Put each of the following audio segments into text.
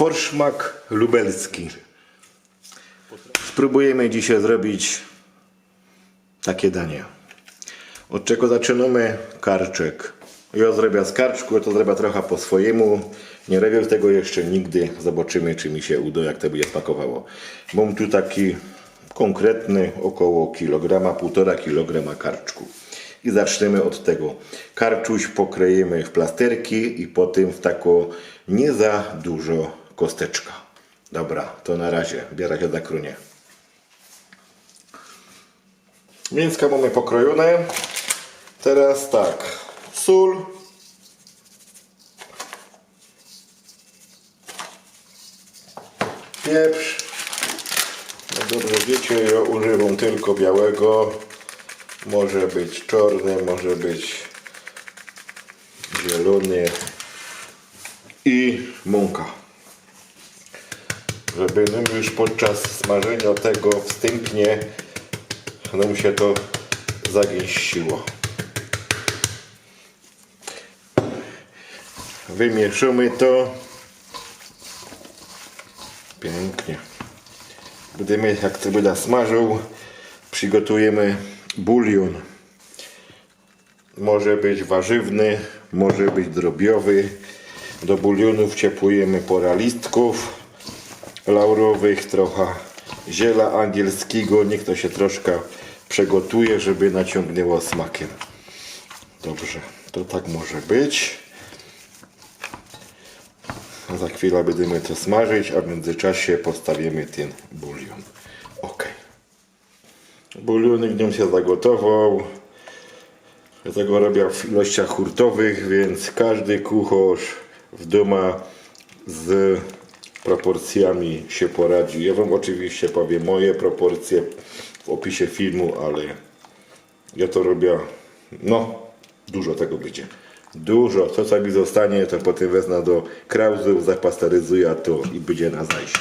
Forszmak lubelski. Spróbujemy dzisiaj zrobić takie danie. Od czego zaczynamy? Karczek. Ja zrobię z karczku, to zrobię trochę po swojemu. Nie robię tego jeszcze nigdy. Zobaczymy, czy mi się uda, jak to będzie smakowało. Mam tu taki konkretny, około kilograma, półtora kilograma karczku. I zaczniemy od tego. Karczuś pokroimy w plasterki i potem w taką nie za dużo kosteczka. Dobra, to na razie. Biorę się za krunie. Mięska mamy pokrojone. Teraz tak. Sól. Pieprz. No dobrze wiecie, ja używam tylko białego. Może być czarny, może być zielony. I mąka. Żeby nam już podczas smażenia tego wstępnie nam się to zagęściło. Wymieszamy to. Pięknie. Będziemy, jak to będę smażył, przygotujemy bulion. Może być warzywny, może być drobiowy. Do bulionu wciepujemy pora listków laurowych, trochę ziela angielskiego. Niech to się troszkę przegotuje, żeby naciągnęło smakiem. Dobrze, to tak może być. Za chwilę będziemy to smażyć, a w międzyczasie postawimy ten bulion. Ok. Bulionik nim się zagotował. Ja tego robię w ilościach hurtowych, więc każdy kucharz w domu z proporcjami się poradzi. Ja Wam oczywiście powiem moje proporcje w opisie filmu, ale ja to robię, no, dużo tego będzie. Dużo, to co mi zostanie, to potem wezmę do krauzów, zapasteryzuję to i będzie na zajście.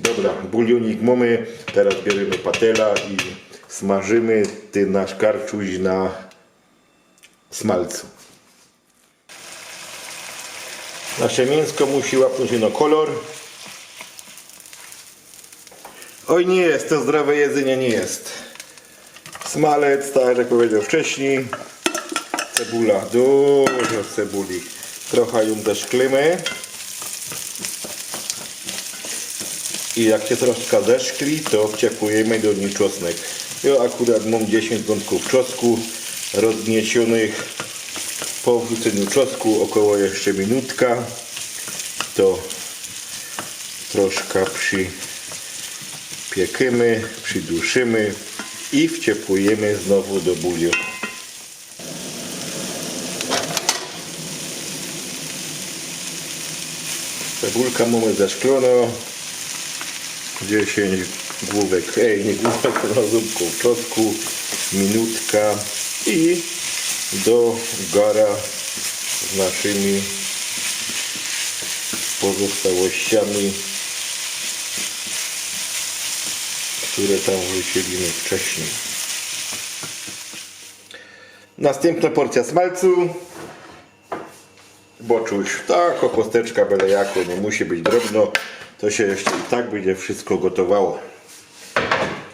Dobra, bulionik mamy, teraz bierzemy patela i smażymy ten nasz karczuś na smalcu. Nasze mięsko musi łapnąć na kolor. Oj nie jest, to zdrowe jedzenie nie jest. Smalec, tak jak powiedział wcześniej. Cebula, dużo cebuli. Trochę ją zeszklimy. I jak się troszkę zeszkli, to wciepujemy do niej czosnek. Ja akurat mam 10 ząbków czosnku rozgniecionych. Po wrzuceniu czosnku około jeszcze minutka. To troszkę przypiekymy, przyduszymy i wciepujemy znowu do bulionu. Cebulka mamy zaszklono. 10 główek, ej nie główek, tylko zupków czosnku, minutka i do gara z naszymi pozostałościami, które tam wrzuciliśmy wcześniej. Następna porcja smalcu. Boczuś, tak, kosteczka byle jako, nie musi być drobno. To się jeszcze i tak będzie wszystko gotowało.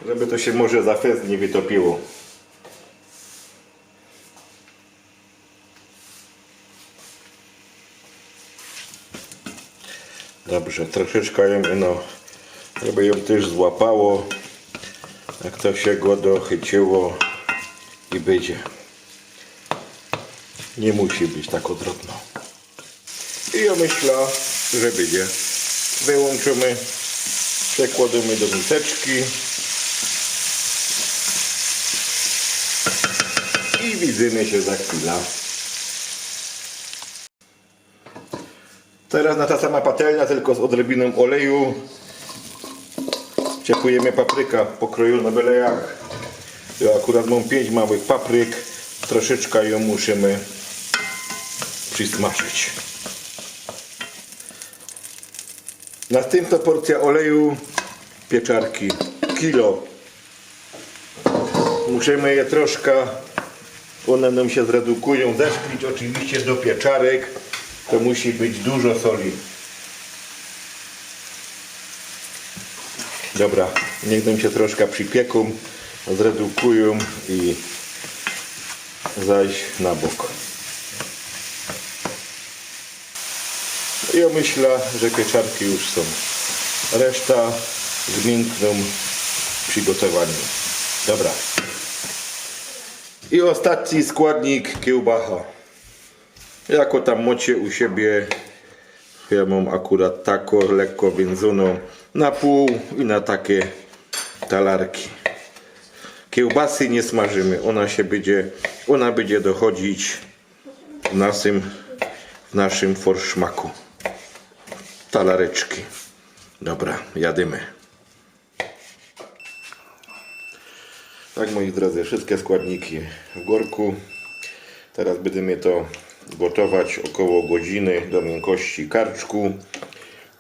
Żeby to się może za fest nie wytopiło. Dobrze, troszeczkę ją, no, żeby ją też złapało. Jak to się go dochyciło i będzie. Nie musi być tak drobno. I ja myślę, że będzie. Wyłączymy, przekładamy do miseczki i widzimy się za chwilę. Teraz na ta sama patelnia, tylko z odrobiną oleju. Ciepujemy papryka pokrojona byle jak. Ja akurat mam 5 małych papryk. Troszeczkę ją musimy przysmażyć. Następna porcja oleju pieczarki. Kilo. Musimy je troszkę, one nam się zredukują, zeszklić oczywiście do pieczarek. To musi być dużo soli. Dobra, niech nam się troszkę przypieką, zredukują i zajść na bok. Ja myślę, że pieczarki już są. Reszta zmiękną przygotowaniu. Dobra. I ostatni składnik kiełbacha. Jako tam macie u siebie, ja mam akurat taką lekko wędzoną na pół i na takie talarki. Kiełbasy nie smażymy, ona się będzie, ona będzie dochodzić w naszym, w naszym forszmaku. Talareczki. Dobra, jadymy. Tak moi drodzy, wszystkie składniki w gorku. Teraz będziemy to gotować około godziny do miękkości karczku.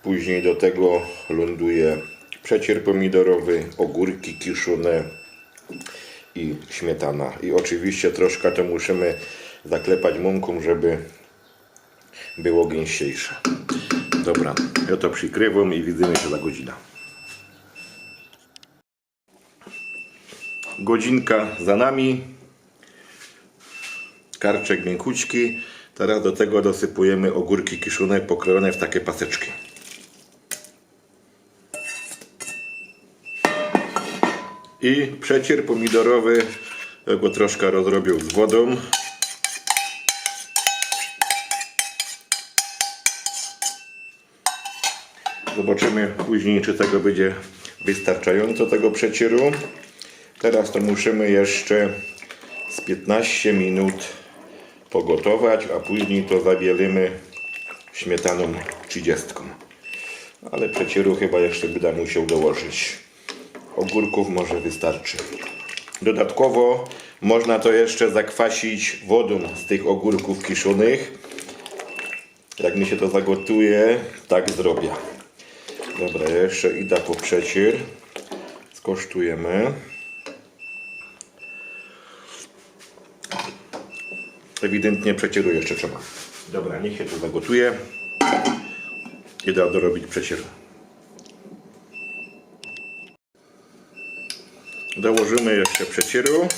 Później do tego ląduje przecier pomidorowy, ogórki kiszone i śmietana. I oczywiście troszkę to musimy zaklepać mąką, żeby było gęściejsze. Dobra, ja to przykrywam i widzimy się za godzinę. Godzinka za nami. Karczek miękkuczki. Teraz do tego dosypujemy ogórki kiszone pokrojone w takie paseczki. I przecier pomidorowy, go troszkę rozrobił z wodą. Zobaczymy później, czy tego będzie wystarczająco tego przecieru. Teraz to musimy jeszcze z 15 minut pogotować, a później to zabielimy śmietaną 30. Ale przecieru chyba jeszcze będę musiał dołożyć. Ogórków może wystarczy. Dodatkowo można to jeszcze zakwasić wodą z tych ogórków kiszonych. Jak mi się to zagotuje, tak zrobię. Dobra, jeszcze idę po przecier. Skosztujemy. Ewidentnie przecieru jeszcze trzeba. Dobra, niech się to zagotuje. Idę dorobić przecier. Dołożymy jeszcze przecieru.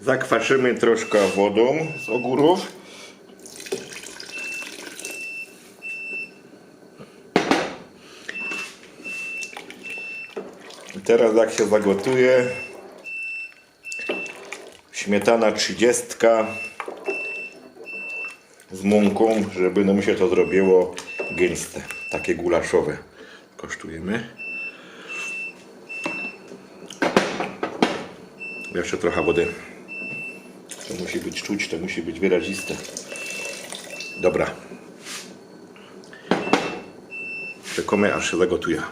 Zakwaszymy troszkę wodą z ogórów. I teraz jak się zagotuje, śmietana 30 z mąką, żeby nam się to zrobiło gęste, takie gulaszowe. Kosztujemy. Jeszcze trochę wody. To musi być czuć, to musi być wyraziste. Dobra. Czekamy aż się zagotuje.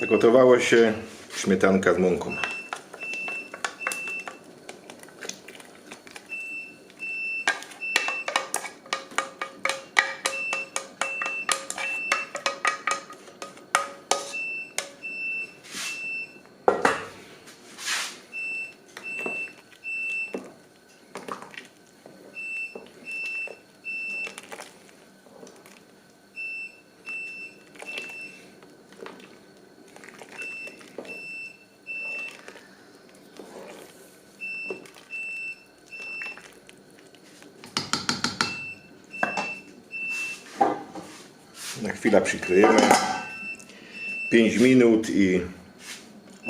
Zagotowało się śmietanka z mąką. Na chwilę przykryjemy. 5 minut i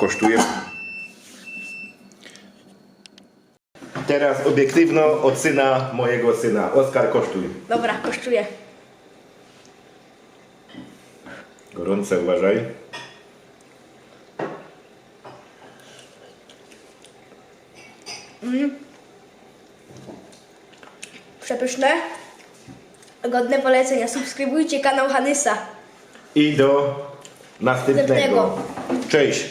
kosztujemy. Teraz obiektywna ocena mojego syna. Oskar, kosztuj. Dobra, kosztuje. Gorące, uważaj. Przepyszne. Godne polecenia. Subskrybujcie kanał Hanysa. I do następnego. Cześć.